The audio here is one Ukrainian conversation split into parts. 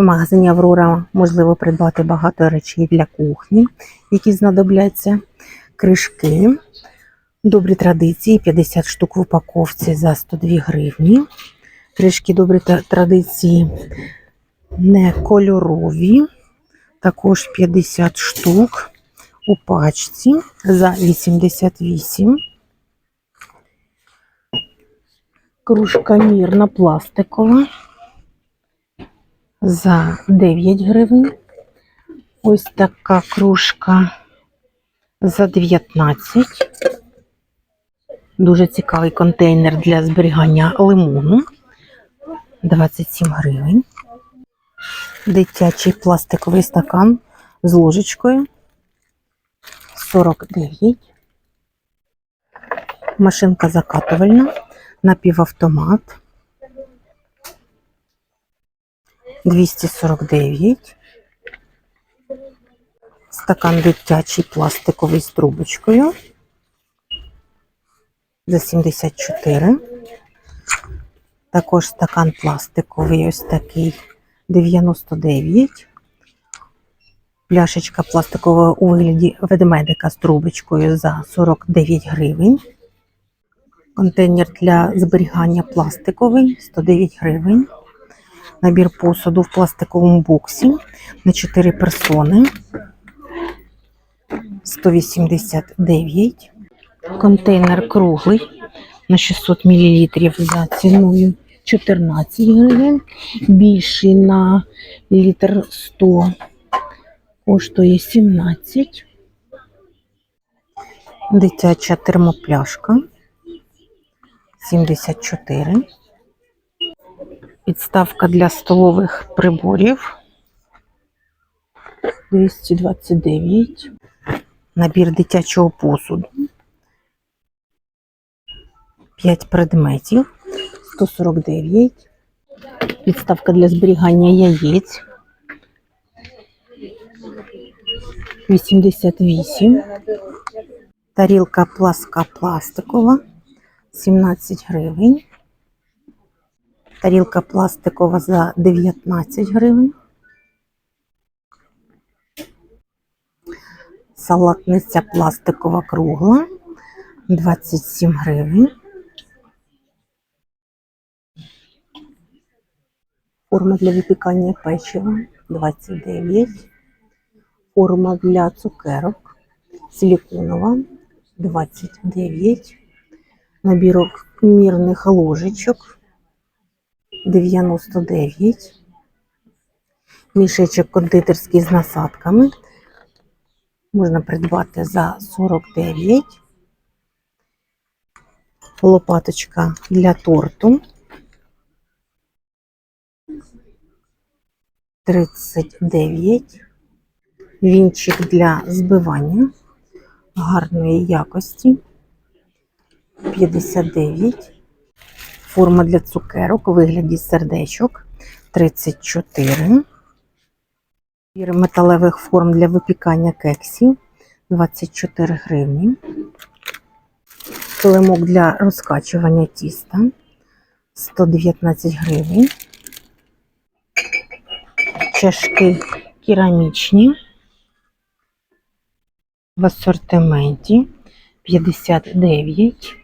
В магазині Аврора можливо придбати багато речей для кухні, які знадобляться. Кришки, добрі традиції, 50 штук в упаковці за 102 гривні. Кришки добрі традиції не кольорові, також 50 штук у пачці за 88. Кружка мірна пластикова за 9 гривень. Ось така кружка за 19. Дуже цікавий контейнер для зберігання лимону. 27 гривень. Дитячий пластиковий стакан з ложечкою 49. Машинка закатувальна, напівавтомат 249. Стакан дитячий пластиковий з трубочкою за 74. Також стакан пластиковий, ось такий 99. Пляшечка пластикова у вигляді ведмедика з трубочкою за 49 гривень. Контейнер для зберігання пластиковий 109 гривень. Набір посуду в пластиковому боксі на 4 персони 189. Контейнер круглий на 600 мл за ціною 14 гривень. Більший на літр 100 коштує 17. Дитяча термопляшка 74. Підставка для столових приборів 229. Набір дитячого посуду. 5 предметів 149. Підставка для зберігання яєць 88. Тарілка пласка пластикова 17 гривень. Тарілка пластикова за 19 гривень. Салатниця пластикова кругла 27 гривень. Форма для випікання печива 29. Форма для цукерок силіконова 29. Набірок мірних ложечок 99. Мішечок кондитерський з насадками. Можна придбати за 49. Лопаточка для торту 39. Вінчик для збивання гарної якості 59. Форма для цукерок у вигляді сердечок 34. Набір металевих форм для випікання кексів 24 гривні. Килимок для розкачування тіста 119 гривень. Чашки керамічні в асортименті 59.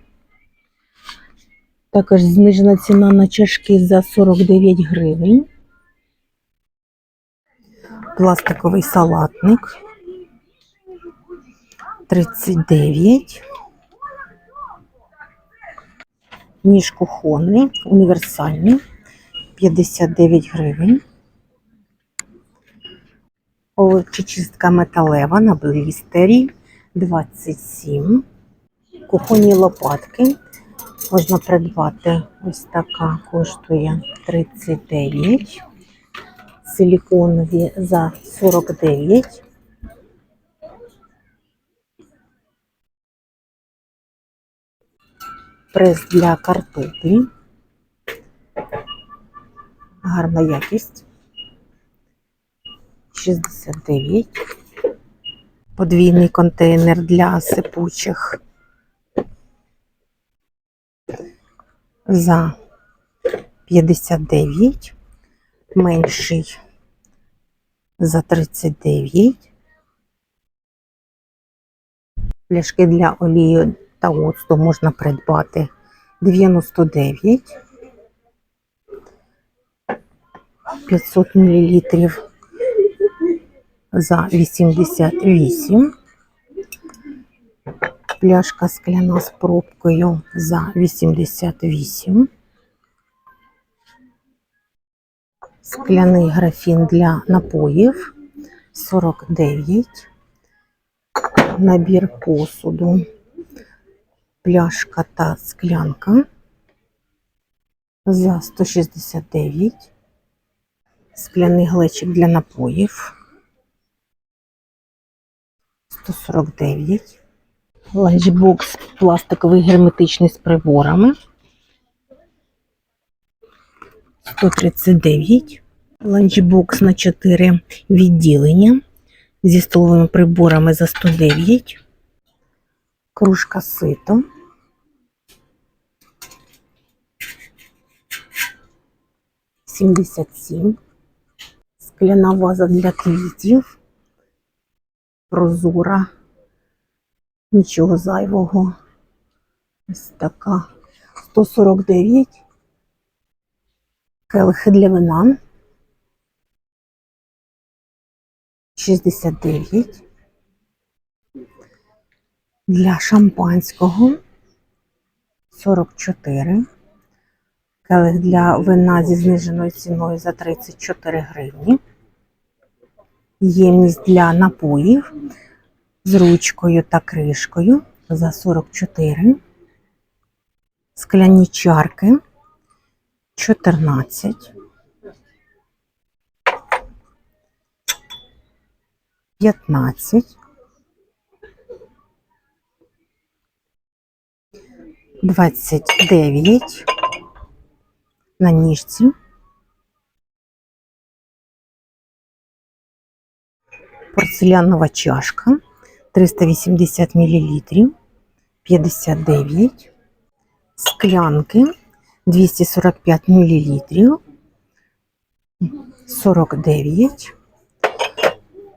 Також знижена ціна на чашки за 49 гривень. Пластиковий салатник 39. Ніж кухонний, універсальний 59 гривень. Овочечистка металева на блістері 27. Кухонні лопатки можна придбати. Ось така коштує 39. Силіконові за 49. Прес для картоплі. Гарна якість. 69. Подвійний контейнер для сипучих за 59, менший за 39. Пляшки для олії та оцту можна придбати 99. 500 мл за 88. Пляшка скляна з пробкою за 88. Скляний графін для напоїв 49. Набір посуду, пляшка та склянка за 169. Скляний глечик для напоїв 149. Ланчбокс пластиковий герметичний з приборами 139. Ланчбокс на 4 відділення зі столовими приборами за 109. Кружка сито. Сімдесят сім. Скляна ваза для квітів. Прозора. Нічого зайвого. Ось така. 149. Келихи для вина. 69. Для шампанського 44. Келих для вина зі зниженою ціною за 34 гривні. Ємність для напоїв з ручкою та кришкою за 44. Скляні чарки 14. 15. 29 на ніжці. Порцелянова чашка 380 мл 59. Склянки 245 мл 49.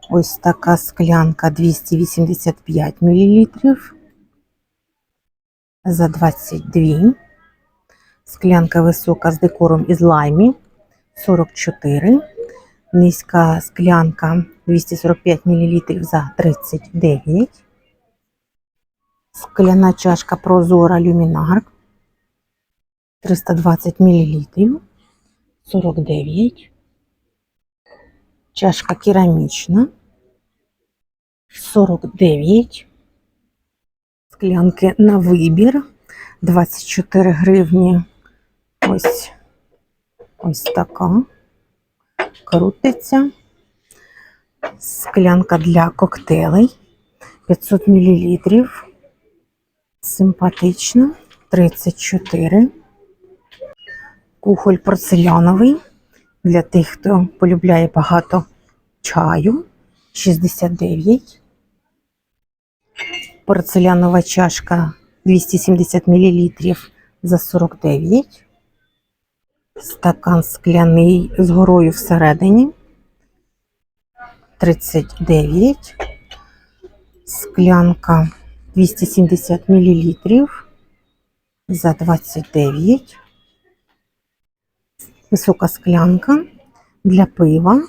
Ось така склянка 285 мл за 22. Склянка висока з декором із лаймі 44. Низька склянка 245 мл за 39. Скляна чашка прозора люмінар 320 мл 49. Чашка керамічна 49. Склянки на вибір 24 гривні. Ось ось така. Крутиться. Склянка для коктейлей 500 мл. Симпатично. 34. Кухоль порцеляновий. Для тих, хто полюбляє багато чаю. 69. Порцелянова чашка 270 мл за 49. Стакан скляний з горою всередині 39. Склянка 270 мл за 29. Висока склянка для пива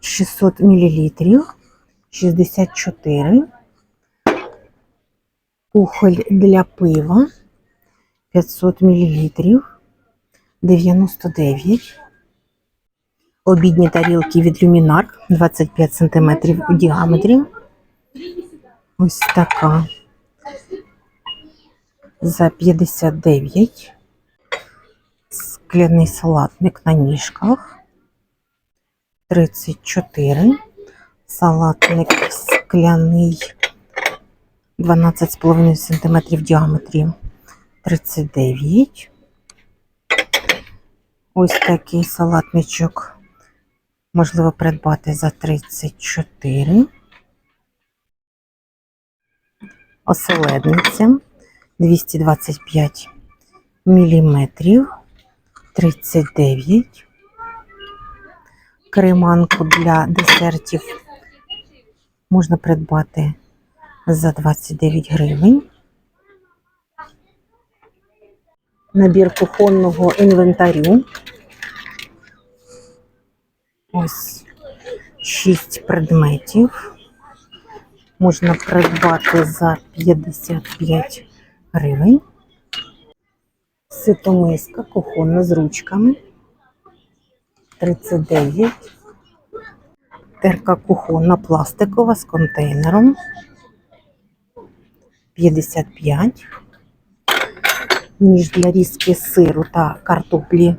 600 мл 64. Кухоль для пива 500 мл 99. Обідні тарілки від Люмінар 25 см у діаметрі. Ось така за 59. Скляний салатник на ніжках 34. Салатник скляний 12,5 см в діаметрі 39. Ось такий салатничок можливо придбати за 34. Оселедниця 225 міліметрів 39. Креманку для десертів можна придбати за 29 гривень. Набір кухонного інвентарю. Ось 6 предметів. Можна придбати за 55 гривень. Ситомиска кухонна з ручками 39. Терка кухонна пластикова з контейнером 55. Ніж для різки сиру та картоплі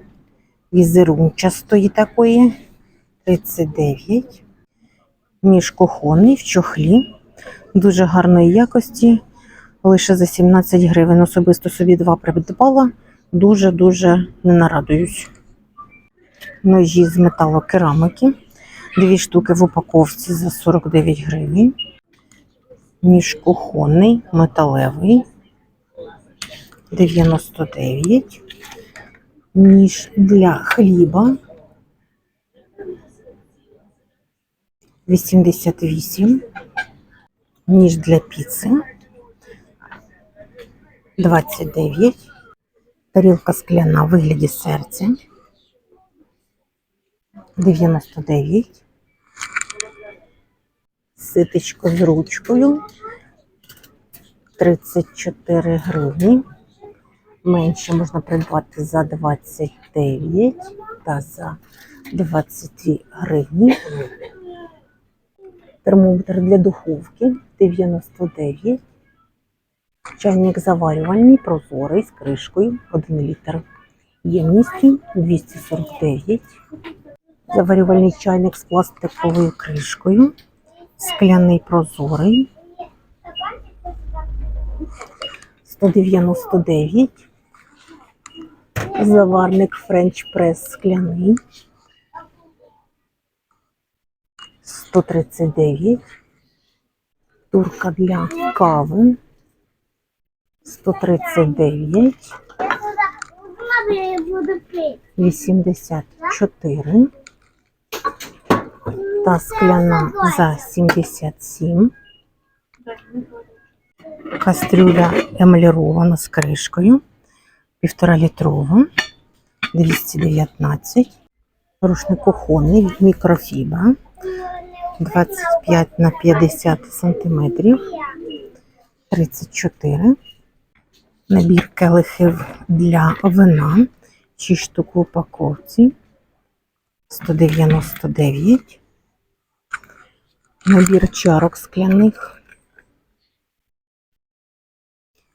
візерунчастої такої 39. Ніж кухонний в чохлі дуже гарної якості. Лише за 17 гривень. Особисто собі два придбала. Дуже-дуже не нарадуюсь. Ножі з металокерамики. Дві штуки в упаковці за 49 гривень. Ніж кухонний, металевий. 99. Ніж для хліба. 88. Ніж для піци. 29. Тарілка скляна в вигляді серця. 99. Ситечко з ручкою. 34 гривні. Менше можна придбати за 29 та за 22 гривні. Термометр для духовки 99. Чайник заварювальний, прозорий з кришкою 1 літр. Ємністю 249. Заварювальний чайник з пластиковою кришкою. Скляний прозорий. 199. Заварник френч прес скляний. 139. Турка для кави. 139, Мама, я буду пити. 84 та скляна за 77. Кастрюля емалірована з кришкою, півтора літрова, 219. Рушник кухонний, мікрофібра, 25 на 50 сантиметрів, 34. Набір келихів для вина, 6 штук в упаковці, 199. Набір чарок скляних,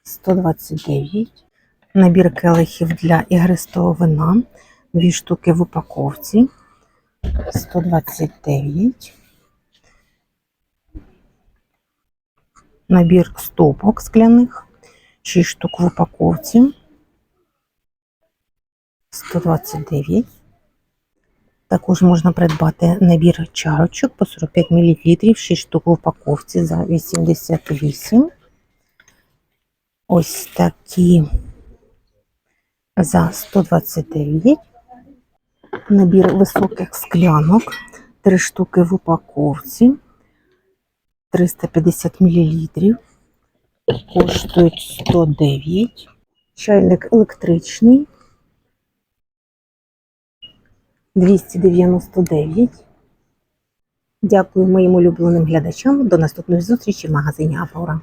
129. Набір келихів для ігристого вина, 2 штуки в упаковці, 129. Набір стопок скляних, 6 штук в упаковці. 129. Також можна придбати набір чарочок по 45 мл, 6 штук в упаковці за 88. Ось такі за 129. Набір високих склянок, 3 штуки в упаковці, 350 мл коштують 109. Чайник електричний 299. Дякую моїм улюбленим глядачам. До наступної зустрічі в магазині Аврора.